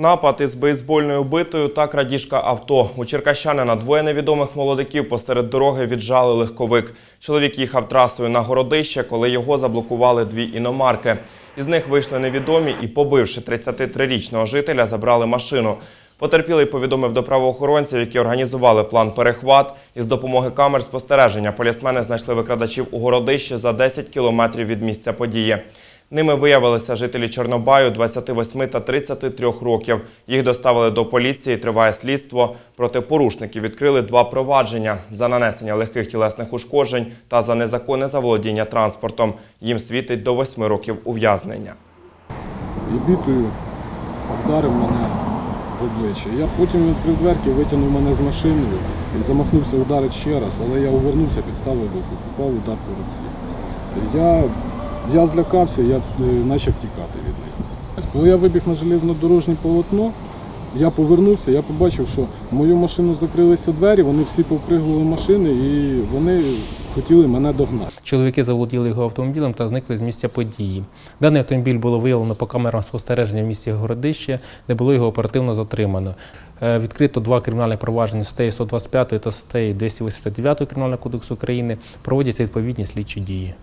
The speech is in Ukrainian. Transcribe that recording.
Напад із бейсбольною битою та крадіжка авто. У Черкащанина двоє невідомих молодиків посеред дороги віджали легковик. Чоловік їхав трасою на городище, коли його заблокували дві іномарки. Із них вийшли невідомі і, побивши 33-річного жителя, забрали машину. Потерпілий повідомив до правоохоронців, які організували план перехват. Із допомоги камер спостереження полісмени знайшли викрадачів у городищі за 10 кілометрів від місця події. Ними виявилися жителі Чорнобаю 28 та 33 років. Їх доставили до поліції, триває слідство. Проти порушників відкрили два провадження за нанесення легких тілесних ушкоджень та за незаконне заволодіння транспортом. Їм світить до 8 років ув'язнення. бітою вдарив мене в обличчя. Я потім відкрив дверки, витягнув мене з машиною і замахнувся ударити ще раз, але я увернувся, підставив руку, попав удар по руці. Я, я злякався, я е, почав тікати від них. Коли я вибіг на железнодорожнє полотно, я повернувся, я побачив, що в мою машину закрилися двері, вони всі повпригували машини і вони хотіли мене догнати. Чоловіки заволоділи його автомобілем та зникли з місця події. Даний автомобіль було виявлено по камерам спостереження в місті Городище, де було його оперативно затримано. Е, Відкрито два кримінальні провадження статті 125 та статті 289 Кримінального кодексу України. Проводять відповідні слідчі дії.